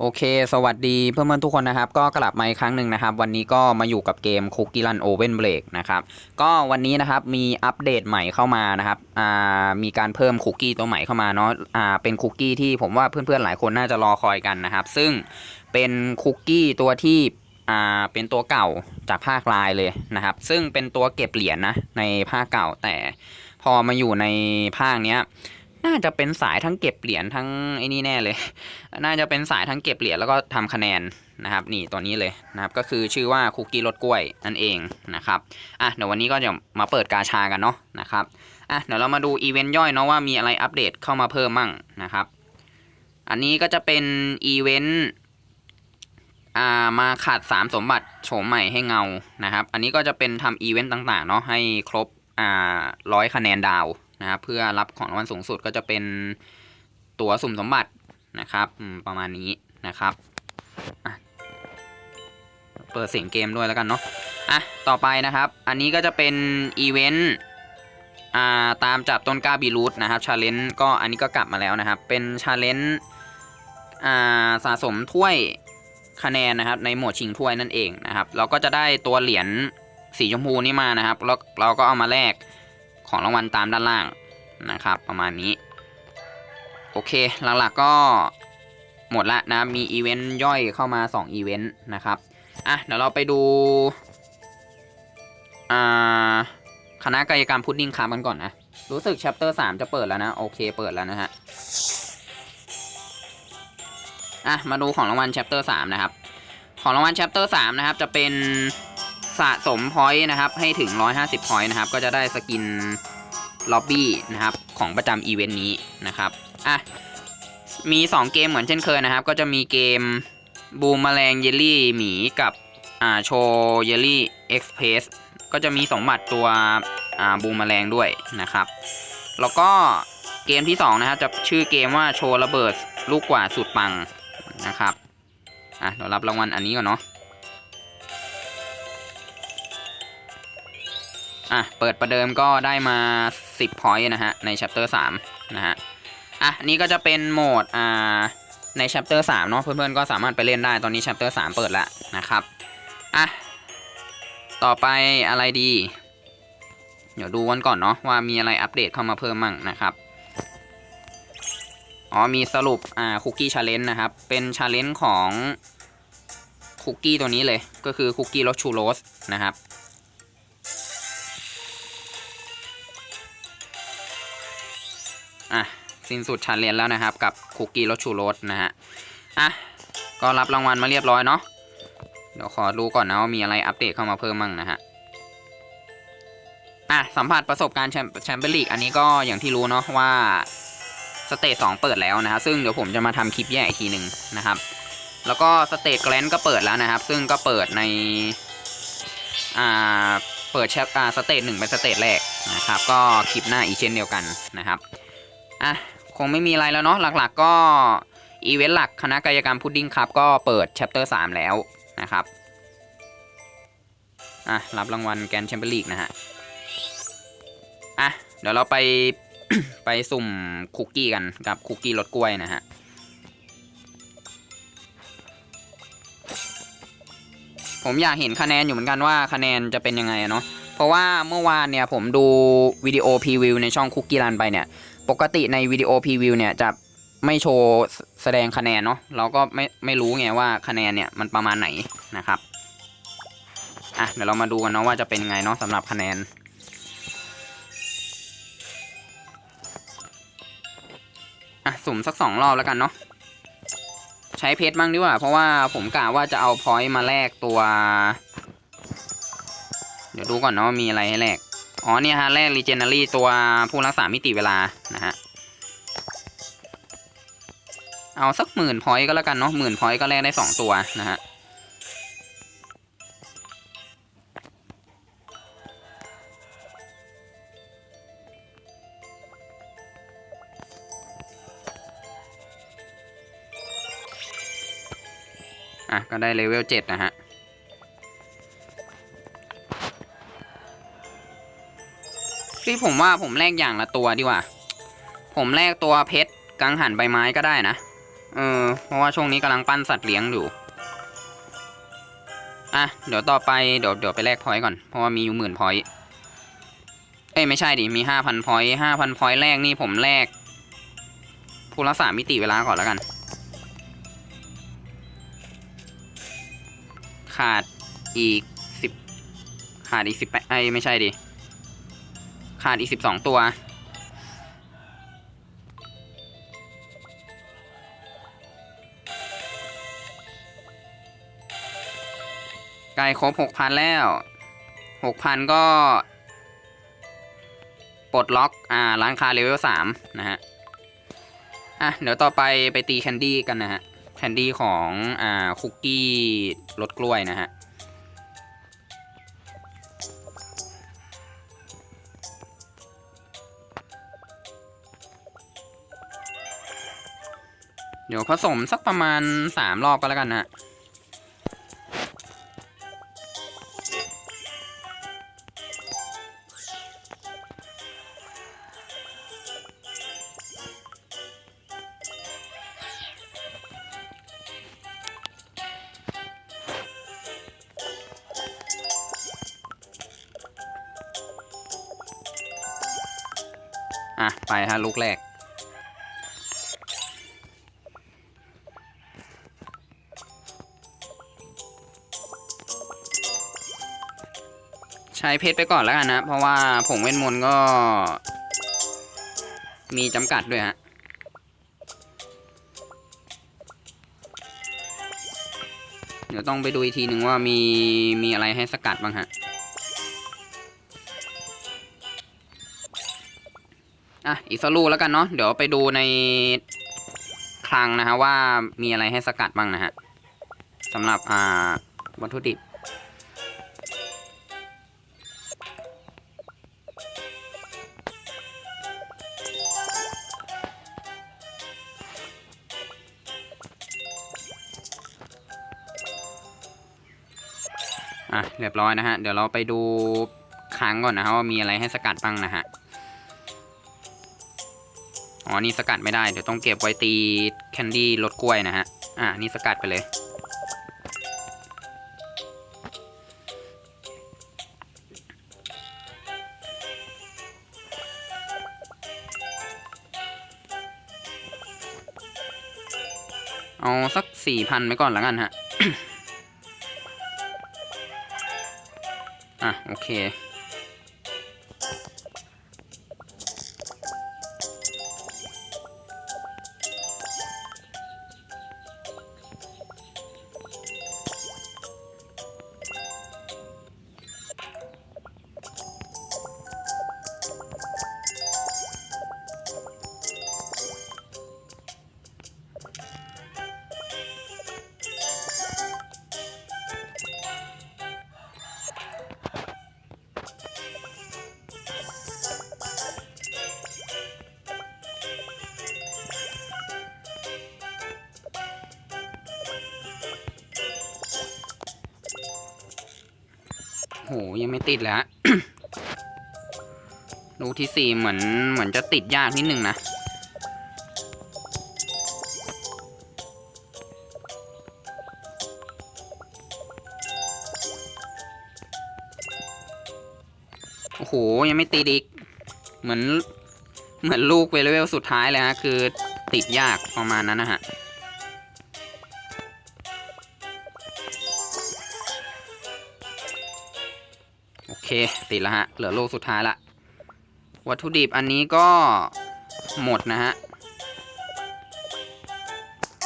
โอเค สวัสดีเพื่อนๆทุกคนนะครับ ก็กลับมาอีกครั้งหนึ่งนะครับ วันนี้ก็มาอยู่กับเกม Cookie Run Oven Break นะครับ ก็วันนี้นะครับมีอัปเดตใหม่เข้ามานะครับอ่ามีการเพิ่มคุกกี้ตัวใหม่เข้ามาเนาะอ่าเป็นคุกกี้ที่ผมว่าเพื่อนๆหลายคนน่าจะรอคอยกันนะครับ ซึ่งเป็นคุกกี้ตัวที่อ่าเป็นตัวเก่าจากภาคลายเลยนะครับ ซึ่งเป็นตัวเก็บเหรียญนะในภาคเก่าแต่พอมาอยู่ในภาคเนี้ย น่าจะเป็นสายทั้งเก็บเหรียญทั้งไอ้นี่แน่เลย น่าจะเป็นสายทั้งเก็บเหรียญแล้วก็ทำคะแนนนะครับ นี่ตัวนี้เลยนะครับ ก็คือชื่อว่าคุกกี้รสกล้วยนั่นเองนะครับ อะเดี๋ยววันนี้ก็จะมาเปิดกาชากันเนาะนะครับ อะเดี๋ยวเรามาดูอีเวนต์ย่อยเนาะว่ามีอะไรอัปเดตเข้ามาเพิ่มมั่งนะครับ อันนี้ก็จะเป็นอีเวนต์อ่ามาขาด 3 สมบัติโฉมใหม่ให้เงานะครับ อันนี้ก็จะเป็นทำอีเวนต์ต่างๆเนาะให้ครบอ่าร้อยคะแนนดาว นะครับเพื่อรับของรางวัลสูงสุดก็จะเป็นตั๋วสุ่มสมบัตินะครับประมาณนี้นะครับเปิดเสียงเกมด้วยแล้วกันเนาะอะต่อไปนะครับ อันนี้ก็จะเป็นอีเวนต์อ่าตามจับต้นกล้าบีรูทนะครับชาเลนจ์ก็อันนี้ก็กลับมาแล้วนะครับ เป็นชาเลนจ์อ่าสะสมถ้วยคะแนนนะครับในหมวดชิงถ้วยนั่นเองนะครับ เราก็จะได้ตัวเหรียญสีชมพูนี่มานะครับแล้วเราก็เอามาแลก ของรางวัลตามด้านล่างนะครับ ประมาณนี้ โอเคหลักๆก็หมดละนะมีอีเวนต์ย่อยเข้ามา2อีเวนต์นะครับอะเดี๋ยวเราไปดูอ่าคณะกายกรรมพุดดิ้งคาร์กันก่อนนะรู้สึก chapter 3จะเปิดแล้วนะ โอเคเปิดแล้วนะฮะอะมาดูของรางวัล chapter 3นะครับ ของรางวัล chapter 3นะครับ จะเป็น สะสมพอยต์นะครับ ให้ถึง 150พอยต์นะครับ ก็จะได้สกินล็อบบี้นะครับ ของประจำอีเวนต์นี้นะครับอะมี 2 เกมเหมือนเช่นเคยนะครับ ก็จะมีเกมบูมแมลงเยลลี่หมีกับอ่าโชเยลลี่เอ็กซ์เพสก็จะมีสมบัติตัวอ่าบูมแมลงด้วยนะครับ แล้วก็เกมที่ 2 นะครับจะชื่อเกมว่าโชระเบิดลูกกว่าสุดปังนะครับอะเดี๋ยวรับรางวัลอันนี้ก่อนเนาะ อะ เปิดประเดิมก็ได้มา 10 point นะฮะ ใน chapter 3 นะฮะ อะ นี่ก็จะเป็นโหมด อ่า ใน chapter 3 เนาะเพื่อนๆ ก็สามารถไปเล่นได้ ตอนนี้ chapter 3 เปิดแล้วนะครับ อะ ต่อไปอะไรดี เดี๋ยวดูกันก่อนเนาะว่ามีอะไรอัปเดตเข้ามาเพิ่มมั่งนะครับ อ๋อ มีสรุป อ่า คุกกี้ชาเลนจ์นะครับ เป็นชาเลนจ์ของคุกกี้ตัวนี้เลย ก็คือคุกกี้รสชูโรสนะครับ อะสิ้นสุดชาเลนจ์แล้วนะครับ กับคุกกี้รสชูรสนะฮะอะก็รับรางวัลมาเรียบร้อยเนาะเดี๋ยวขอดูก่อนนะว่ามีอะไรอัปเดตเข้ามาเพิ่มมั่งนะฮะอะสัมผัสประสบการณ์แชมแชมเปี้ยนลีกอันนี้ก็อย่างที่รู้เนาะว่าสเตจสองเปิดแล้วนะครับซึ่งเดี๋ยวผมจะมาทำคลิปแยกอีกทีหนึ่งนะครับ แล้วก็สเตจแกลนก็เปิดแล้วนะครับ ซึ่งก็เปิดในอ่าเปิดแชปอ่าสเตจหนึ่งเป็นสเตจแรกนะครับ ก็คลิปหน้าอีกเช่นเดียวกันนะครับ อะคงไม่มีอะไรแล้วเนาะหลักๆ ก็อีเวนต์หลักคณะกายกรรมพุดดิ้งครับ ก็เปิด chapter 3แล้วนะครับอะรับรางวัลแกนแชมเปี้ยนลีกนะฮะอะเดี๋ยวเราไปไปสุ่มคุกกี้กันกับคุกกี้รสกล้วยนะฮะผมอยากเห็นคะแนนอยู่เหมือนกันว่าคะแนนจะเป็นยังไงอะเนาะเพราะว่าเมื่อวานเนี่ยผมดูวิดีโอพรีวิวในช่องคุกกี้รันไปเนี่ย ปกติในวิดีโอพรีวิวเนี่ยจะไม่โชว์แสดงคะแนนเนาะเราก็ไม่ไม่รู้ไงว่าคะแนนเนี่ยมันประมาณไหนนะครับอะเดี๋ยวเรามาดูกันเนาะว่าจะเป็นไงเนาะสำหรับคะแนนอะสุ่มสักสองรอบแล้วกันเนาะใช้เพชรบ้างดีกว่า เพราะว่าผมกะว่าจะเอาพอยต์มาแลกตัว เดี๋ยวดูก่อนเนาะมีอะไรให้แลก อ๋อเนี่ยฮะแลกรีเจน a รี่ตัวผู้รักษามิติเวลานะฮะเอาสักหมื่นพอยต์ก็แล้วกันเนาะหมื่นพอยต์ก็แลกได้สองตัวนะฮะอะก็ได้เลเวลเจ็ดนะฮะ พี่ผมว่าผมแลกอย่างละตัวดีกว่า ผมแลกตัวเพชรกังหันใบไม้ก็ได้นะ เออ เพราะว่าช่วงนี้กำลังปั้นสัตว์เลี้ยงอยู่ อะ เดี๋ยวต่อไปเดี๋ยวเดี๋ยวไปแลกพอยต์ก่อน เพราะว่ามีอยู่หมื่นพอยต์ เอ้ยไม่ใช่ดิ มีห้าพันพอยต์ห้าพันพอยต์แรกนี่ผมแลกผู้รักษามิติเวลาก่อนแล้วกัน ขาดอีกสิบขาดอีกสิบแปดไอ้ไม่ใช่ดิ ขาดอีกสิบสองตัวใกล้ครบหกพันแล้วหกพันก็ ปลดล็อก อ่า ร้านค้าเลเวลสามนะฮะ อะ เดี๋ยวต่อไปไปตีแคนดี้กันนะฮะ แคนดี้ของ อ่า คุกกี้รสกล้วยนะฮะ เดี๋ยวผสมสักประมาณสามรอบก็แล้วกันนะอะ ไปฮะลูกแรก ช้เพชรไปก่อนแล้วกันนะเพราะว่าผงเวทมนต์ก็ มีจำกัดด้วยฮะเดี๋ยวต้องไปดูอีกทีหนึ่งว่ามีมีอะไรให้สกัดบ้างฮะอะอีกสักลูแล้วกันเนาะเดี๋ยวไปดูในคลังนะฮะว่ามีอะไรให้สกัดบ้างนะฮะสำหรับอ่าวัตถุดิบ รียบร้อยนะฮะ เดี๋ยวเราไปดูครั้งก่อนนะฮะว่ามีอะไรให้สกัดบ้างนะฮะ อ๋อ นี่สกัดไม่ได้ เดี๋ยวต้องเก็บไว้ตีแคนดี้รสกล้วยนะฮะ อะนี่สกัดไปเลย เอาสักสี่พันไปก่อนแล้วกันฮะ อะโอเค โหยังไม่ติดเลยฮะลูกที่สี่เหมือนเหมือนจะติดยากนิดนึงนะ โอ้โห ยังไม่ติดอีก เหมือนเหมือนลูกเวลเวลสุดท้ายเลยฮะ คือติดยากประมาณนั้นนะฮะ เคติดแล้วฮะ เหลือลูกสุดท้ายละ วัตถุดิบอันนี้ก็หมดนะฮะ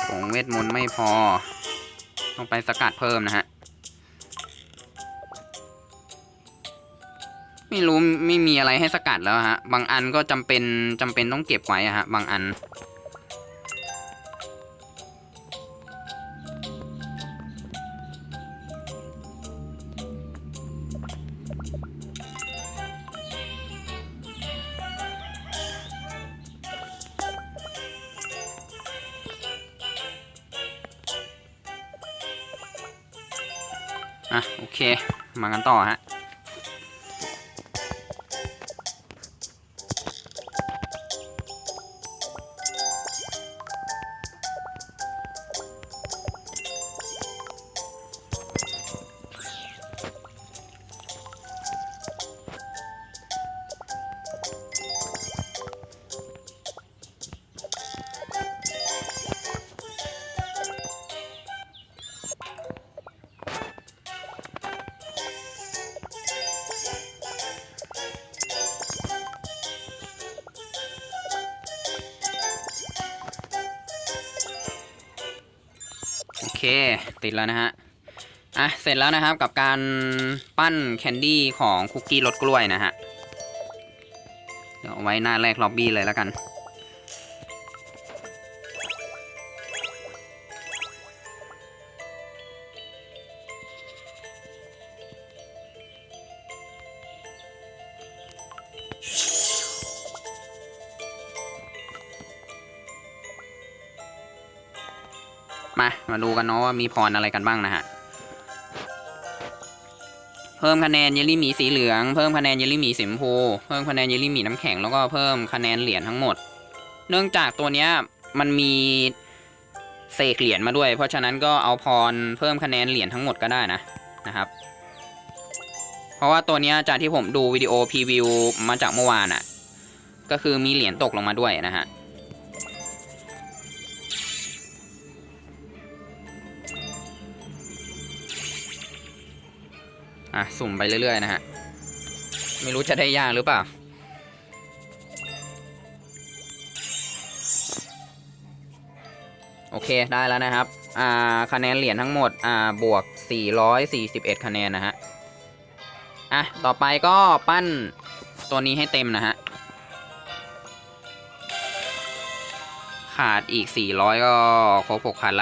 ผงเวทมนต์ไม่พอ ต้องไปสกัดเพิ่มนะฮะ ไม่รู้ไม่มีอะไรให้สกัดแล้วฮะ บางอันก็จำเป็นจำเป็นต้องเก็บไว้อะฮะ บางอัน อะโอเค มากันต่อฮะ ติดแล้วนะฮะ อะ เสร็จแล้วนะครับกับการปั้นแคนดี้ของคุกกี้รสกล้วยนะฮะ เดี๋ยวเอาไว้หน้าแรกล็อบบี้เลยแล้วกัน มาดูกันเนาะว่ามีพรอะไรกันบ้างนะฮะ เพิ่มคะแนนเยลลี่หมีสีเหลือง เพิ่มคะแนนเยลลี่หมีสีชมพู เพิ่มคะแนนเยลลี่หมีน้ำแข็งแล้วก็เพิ่มคะแนนเหรียญทั้งหมด เนื่องจากตัวเนี้ยมันมีเสกเหรียญมาด้วย เพราะฉะนั้นก็เอาพรเพิ่มคะแนนเหรียญทั้งหมดก็ได้นะนะครับ เพราะว่าตัวเนี้ยจากที่ผมดูวิดีโอพรีวิวมาจากเมื่อวานอะ่ะ ก็คือมีเหรียญตกลงมาด้วยนะฮะ อะ สุ่มไปเรื่อยๆนะฮะ ไม่รู้จะได้ยากหรือเปล่า โอเคได้แล้วนะครับ อ่า คะแนนเหรียญทั้งหมด อ่า บวก 441 คะแนนนะฮะ อะ ต่อไปก็ปั้นตัวนี้ให้เต็มนะฮะ ขาดอีก 400 ก็ครบ6,000ละ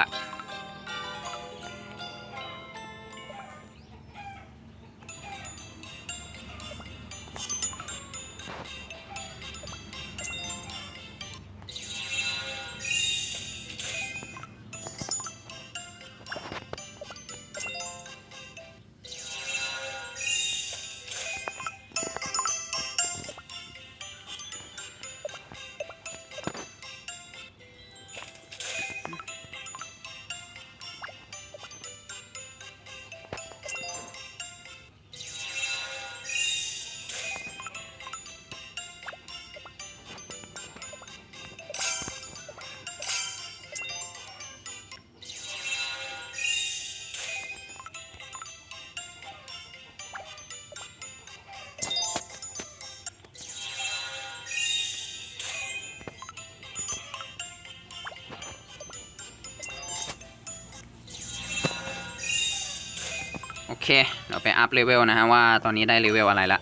เคเดี๋ยวไปอัพเลเวลนะฮะว่าตอนนี้ได้เลเวลอะไรละ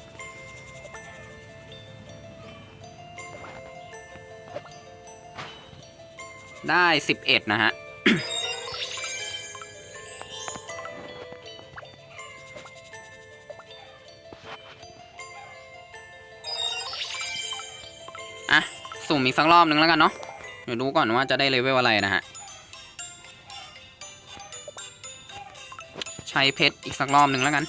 ได้สิบเอ็ดนะฮะ อะ สุ่มอีกสักรอบนึงแล้วกันเนาะ เดี๋ยวดูก่อนว่าจะได้เลเวลอะไรนะฮะ ใช้เพชรอีกสักรอบหนึ่งแล้วกัน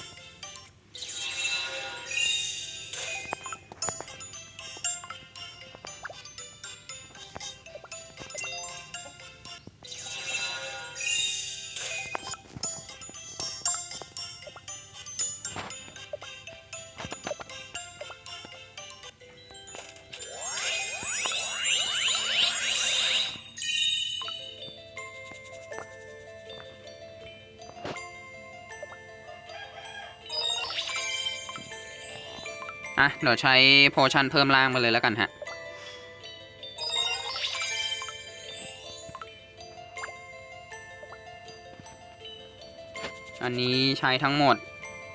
อะ เดี๋ยวใช้โพชั่นเพิ่มล่างมาเลยแล้วกันฮะ อันนี้ใช้ทั้งหมด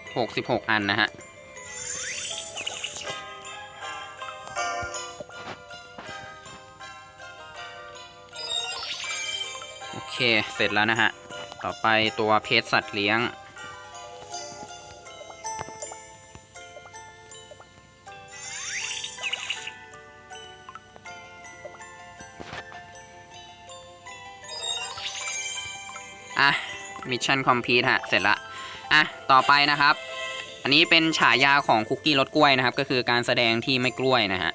66 อันนะฮะโอเค เสร็จแล้วนะฮะ ต่อไปตัวเพชรสัตว์เลี้ยง มิชชั่นคอมพลีทฮะ เสร็จละ อะ ต่อไปนะครับ อันนี้เป็นฉายาของคุกกี้รสกล้วยนะครับ ก็คือการแสดงที่ไม่กล้วยนะฮะ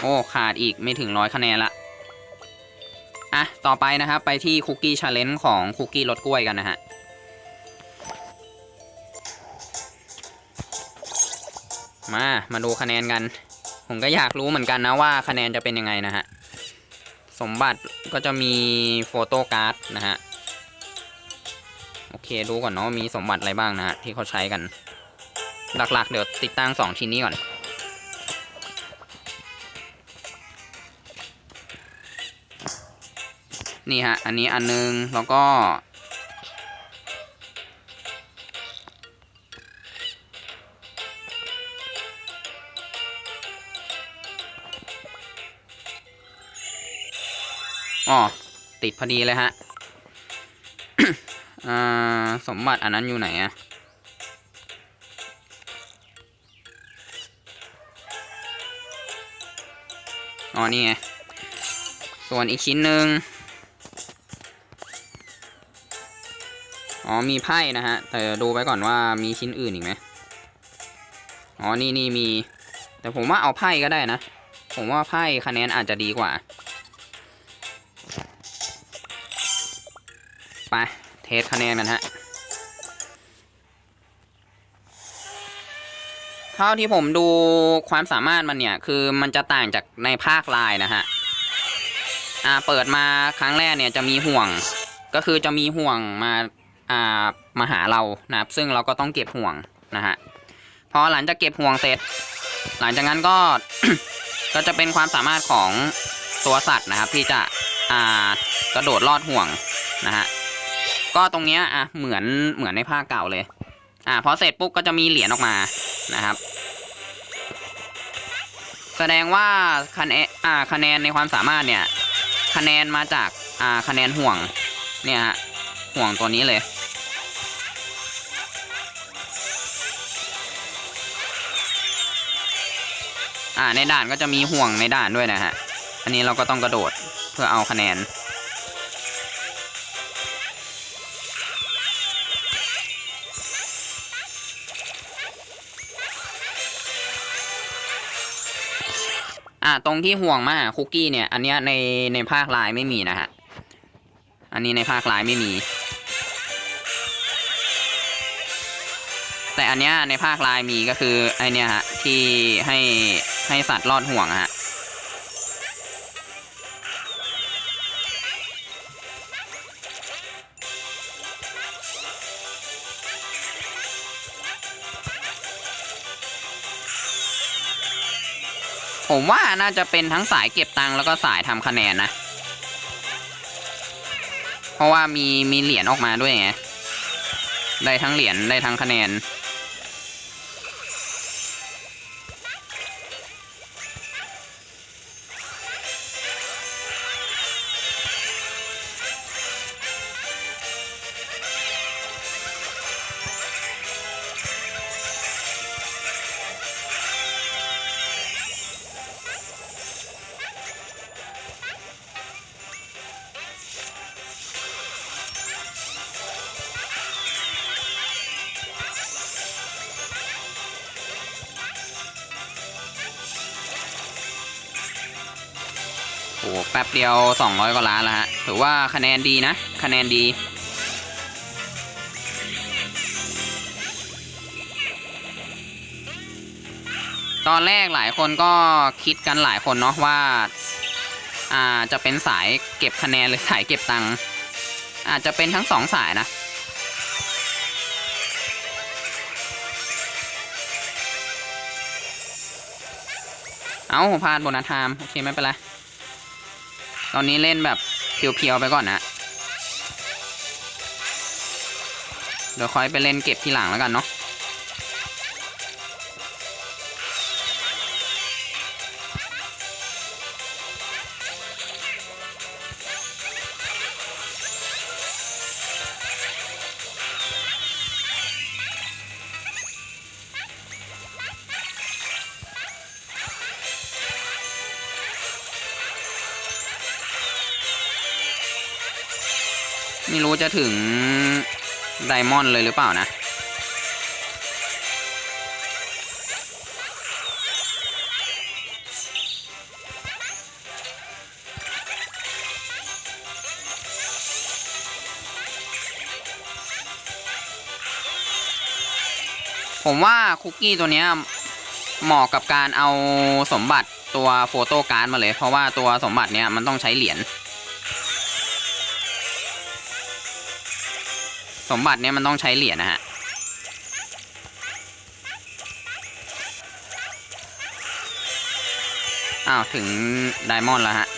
โอ้ขาดอีกไม่ถึงร้อยคะแนนละอะ ต่อไปนะครับไปที่คุกกี้ชาเลนจ์ของคุกกี้รสกล้วยกันนะฮะมา มาดูคะแนนกัน ผมก็อยากรู้เหมือนกันนะว่าคะแนนจะเป็นยังไงนะฮะ สมบัติก็จะมีโฟโต้การ์ดนะฮะ โอเคดูก่อนเนาะมีสมบัติอะไรบ้างนะฮะ ที่เขาใช้กัน หลักๆ เดี๋ยวติดตั้งสองชิ้นนี้ก่อน นี่ฮะ อันนี้อันนึง แล้วก็ อ๋อติดพอดีเลยฮะสมบัติอันนั้นอยู่ไหนอะอ๋อนี่ไง ส่วนอีกชิ้นหนึ่งอ๋อมีไพ่นะฮะ แต่ดูไปก่อนว่ามีชิ้นอื่นอีกไหมอ๋อนี่นี่มี แต่ผมว่าเอาไพ่ก็ได้นะ ผมว่าไพ่คะแนนอาจจะดีกว่า เทสคะแนนกันฮะ เท่าที่ผมดูความสามารถมันเนี่ย คือมันจะต่างจากในภาคลายนะฮะ อ่า เปิดมาครั้งแรกเนี่ยจะมีห่วง ก็คือจะมีห่วงมา อ่า มาหาเรานะครับ ซึ่งเราก็ต้องเก็บห่วงนะฮะ พอหลังจากเก็บห่วงเสร็จ หลังจากนั้นก็ ก็จะเป็นความสามารถของตัวสัตว์นะครับ ที่จะ อ่า กระโดดลอดห่วงนะฮะ ก็ตรงเนี้ยอะเหมือนเหมือนในภาคเก่าเลย อ่าพอเสร็จปุ๊บก็จะมีเหรียญออกมานะครับ แสดงว่าคะแนนอ่าคะแนนในความสามารถเนี่ย คะแนนมาจากอ่าคะแนนห่วงเนี่ยฮะห่วงตัวนี้เลยอ่าในด่านก็จะมีห่วงในด่านด้วยนะฮะ อันนี้เราก็ต้องกระโดดเพื่อเอาคะแนน อ่าตรงที่ห่วงมาหาคุกกี้เนี่ย อันเนี้ยในในภาคลายไม่มีนะฮะ อันนี้ในภาคลายไม่มี แต่อันเนี้ยในภาคลายมีก็คือไอเนี้ยฮะที่ให้ให้สัตว์รอดห่วงฮะ ผมว่าน่าจะเป็นทั้งสายเก็บตังค์แล้วก็สายทำคะแนนนะ เพราะว่ามีมีเหรียญออกมาด้วยไง ได้ทั้งเหรียญได้ทั้งคะแนน บเดียว 200 กว่าล้านแล้วฮะ ถือว่าคะแนนดีนะ คะแนนดี ตอนแรกหลายคนก็คิดกันหลายคนเนาะว่า อ่า จะเป็นสายเก็บคะแนนหรือสายเก็บตังค์อาจจะเป็นทั้งสองสายนะเอาพลาดโบนัสไทม์โอเค ไม่เป็นไร ตอนนี้เล่นแบบเพียวๆไปก่อนนะเดี๋ยวค่อยไปเล่นเก็บทีหลังแล้วกันเนาะ ไม่รู้จะถึงไดมอนด์เลยหรือเปล่านะ ผมว่าคุกกี้ตัวเนี้ยเหมาะกับการเอาสมบัติตัวโฟโต้การ์ดมาเลย เพราะว่าตัวสมบัติเนี้ยมันต้องใช้เหรียญ สมบัติเนี้ยมันต้องใช้เหรียญนะฮะอ้าว ถึงไดมอนด์แล้วฮะ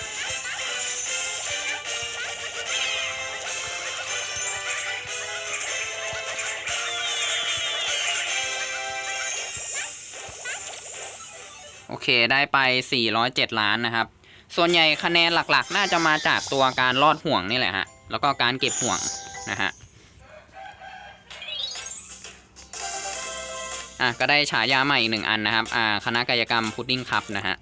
โอเคได้ไป 407 ล้านนะครับ ส่วนใหญ่คะแนนหลักๆ น่าจะมาจากตัวการลอดห่วงนี่แหละฮะ แล้วก็การเก็บห่วง ก็ได้ฉายาใหม่อีกหนึ่งอันนะครับ อ่า คณะกายกรรมพุดดิ้งครับนะฮะ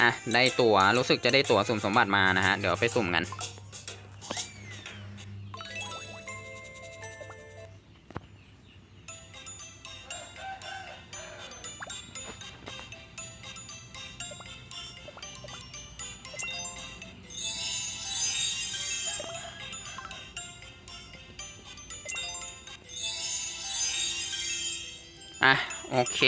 อะ ได้ตัวรู้สึกจะได้ตัวสุ่มสมบัติมานะฮะ เดี๋ยวไปสุ่มกัน โอเค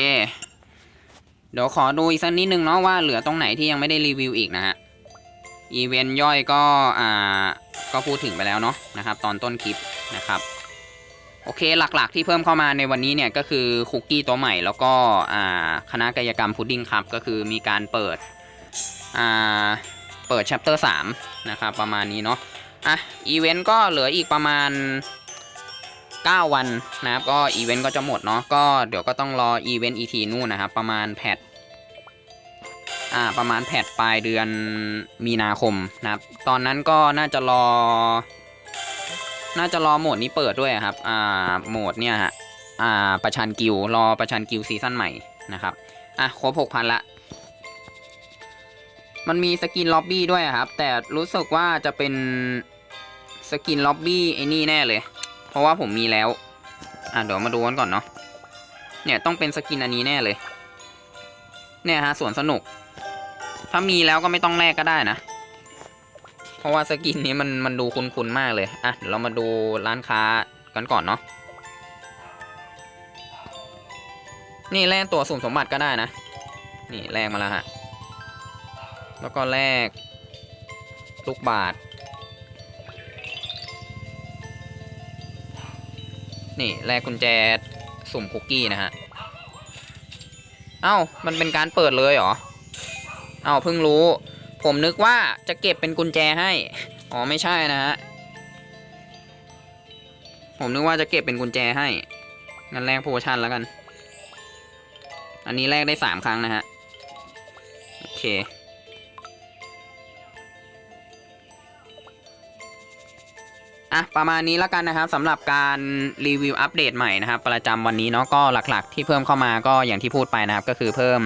เดี๋ยวขอดูอีกสักนิดนึงเนาะว่าเหลือตรงไหนที่ยังไม่ได้รีวิวอีกนะฮะ อีเวนต์ย่อยก็อ่าก็พูดถึงไปแล้วเนาะนะครับ ตอนต้นคลิปนะครับโอเคหลักๆที่เพิ่มเข้ามาในวันนี้เนี่ยก็คือคุกกี้ตัวใหม่ แล้วก็อ่าคณะกายกรรมพุดดิ้งครับ ก็คือมีการเปิดอ่าเปิด chapter 3นะครับประมาณนี้เนาะอะอีเวนต์ก็เหลืออีกประมาณ 9 วันนะครับ ก็อีเวนต์ก็จะหมดเนาะก็เดี๋ยวก็ต้องรออีเวนต์อีทีนู่นนะครับ ประมาณแพทอ่าประมาณแพทปลายเดือนมีนาคมนะครับ ตอนนั้นก็น่าจะรอ น่าจะรอโหมดนี้เปิดด้วยครับอ่าโหมดเนี่ยฮะอ่าประชันกิลรอประชันกิลซีซั่นใหม่นะครับอะครบ6,000ละมันมีสกินล็อบบี้ด้วยครับ แต่รู้สึกว่าจะเป็นสกินล็อบบี้ไอ้นี่แน่เลย เพราะว่าผมมีแล้ว อะเดี๋ยวมาดูกันก่อนเนาะ เนี่ยต้องเป็นสกินอันนี้แน่เลย เนี่ยฮะสวนสนุก ถ้ามีแล้วก็ไม่ต้องแลกก็ได้นะ เพราะว่าสกินนี้มันมันดูคุ้นๆมากเลย อะเดี๋ยวเรามาดูร้านค้ากันก่อนเนาะ นี่แลกตัวสุ่มสมบัติก็ได้นะ นี่แลกมาแล้วฮะ แล้วก็แลกลูกบาท นี่แลกกุญแจสุ่มคุกกี้นะฮะ เอ้า มันเป็นการเปิดเลยเหรอ เอ้าเพิ่งรู้ ผมนึกว่าจะเก็บเป็นกุญแจให้ อ๋อไม่ใช่นะฮะ ผมนึกว่าจะเก็บเป็นกุญแจให้ งั้นแลกโพชั่นแล้วกัน อันนี้แลกได้สามครั้งนะฮะ โอเค อะประมาณนี้แล้วกันนะครับสำหรับการรีวิวอัปเดตใหม่นะครับ ประจำวันนี้เนาะก็หลักๆ ที่เพิ่มเข้ามาก็อย่างที่พูดไปนะครับ ก็คือเพิ่ม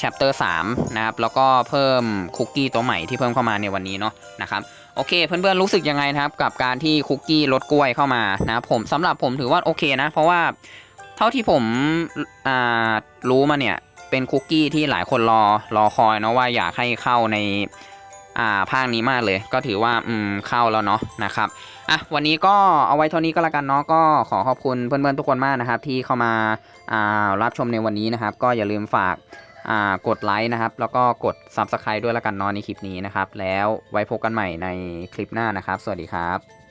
chapter 3นะครับแล้วก็เพิ่มคุกกี้ตัวใหม่ที่เพิ่มเข้ามาในวันนี้เนาะนะครับโอเคเพื่อนๆรู้สึกยังไงนะครับ กับการที่คุกกี้รสกล้วยเข้ามานะผมสำหรับผมถือว่าโอเคนะ เพราะว่าเท่าที่ผมอ่ารู้มาเนี่ยเป็นคุกกี้ที่หลายคนรอรอคอยเนาะว่าอยากให้เข้าในอ่าภาคนี้มากเลย ก็ถือว่าอืมเข้าแล้วเนาะนะครับ อะวันนี้ก็เอาไว้เท่านี้ก็แล้วกันเนาะก็ขอขอบคุณเพื่อนๆทุกคนมากนะครับ ที่เข้ามาอ่ารับชมในวันนี้นะครับ ก็อย่าลืมฝากอ่ากดไลค์นะครับ แล้วก็กด Subscribe ด้วยแล้วกันเนาะในคลิปนี้นะครับ แล้วไว้พบกันใหม่ในคลิปหน้านะครับ สวัสดีครับ